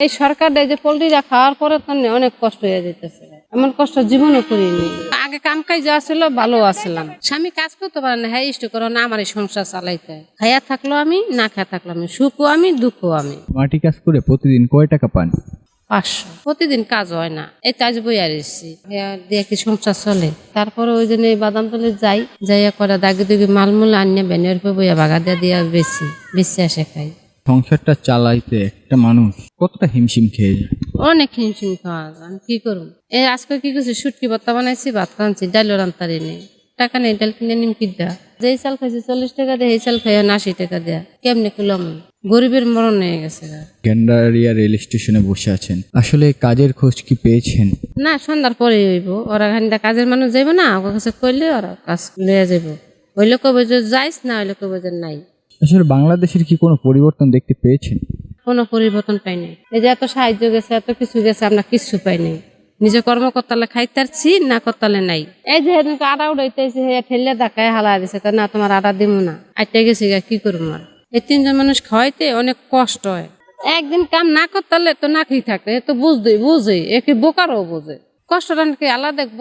এই সরকার এই যে পোল্ট্রিটা খাওয়ার পরে তো অনেক কষ্ট হয়ে যেতেছে। এমন কষ্ট জীবনও করিনি। আগে কাম কাজ আসছিল ভালো আসছিলাম স্বামী কাজ করতে পারে না হ্যাঁ ইষ্ট করো না আমার এই সংসার চালাইতে। খাইয়া থাকল আমি না খাইয়া থাকল আমি সুখও আমি দুঃখও আমি। মাটি কাজ করে প্রতিদিন কয় টাকা পান? পাঁচশো। প্রতিদিন কাজ হয় না। এই কাজ বই আর এসছি দিয়ে কি সংসার চলে? তারপরে ওই জন্য এই বাদাম তলে যাই যাইয়া করে দাগি দুগি মালমূল আনিয়া উপর বইয়া বাগা দিয়া দিয়া বেশি বেশি আসে খাই। সংসারটা চালাইতে একটা মানুষ কতটা হিমশিম খেয়ে যায়? অনেক হিমশিম খাওয়া। আমি কি করুম এই আজকে কি করছি? সুটকি ভর্তা বানাইছি ভাত রাঁধছি ডাইল রান্তারি নেই। টাকা নেই ডাল কিনে নিম কি দেয়া? যেই চাল খাইছে চল্লিশ টাকা দেয় এই চাল খাই আশি টাকা দেয়া। কেমনে কুলাম গরিবের মরণ হয়ে গেছে গা। গ্যান্ডারিয়া রেল স্টেশনে বসে আছেন। আসলে কাজের খোঁজ কি পেয়েছেন? না সন্ধ্যার পরে হইব। ওরা খানিটা কাজের মানুষ যাইব না ওর কাছে কইলে ওরা কাজ লইয়া যাইব। হইলে কবে যে যাইস না ওই লোক নাই। আসলে বাংলাদেশের কি কোনো পরিবর্তন দেখতে পেয়েছেন? কোনো পরিবর্তন পাই নাই এই যে এত সাহায্য গেছে, এত কিছু গেছে, আমরা কিচ্ছু পাই নাই নিজে কর্ম করতালে খাইতারছি না করতালে নাই। এই যে হেদিনকে আটা উড়াইতেছে হে ঠেলে দেখায় হালা দিছে না, তোমার আটা দিব না। আইতে গেছি গা, কি করুম আর? এই তিনজন মানুষ খাওয়াইতে অনেক কষ্ট হয়। একদিন কাম না করতালে তো না খেয়ে থাকে তো বুঝতেই বুঝে একে বোকারও বুঝে। কষ্টটা নাকি আলাদা দেখব।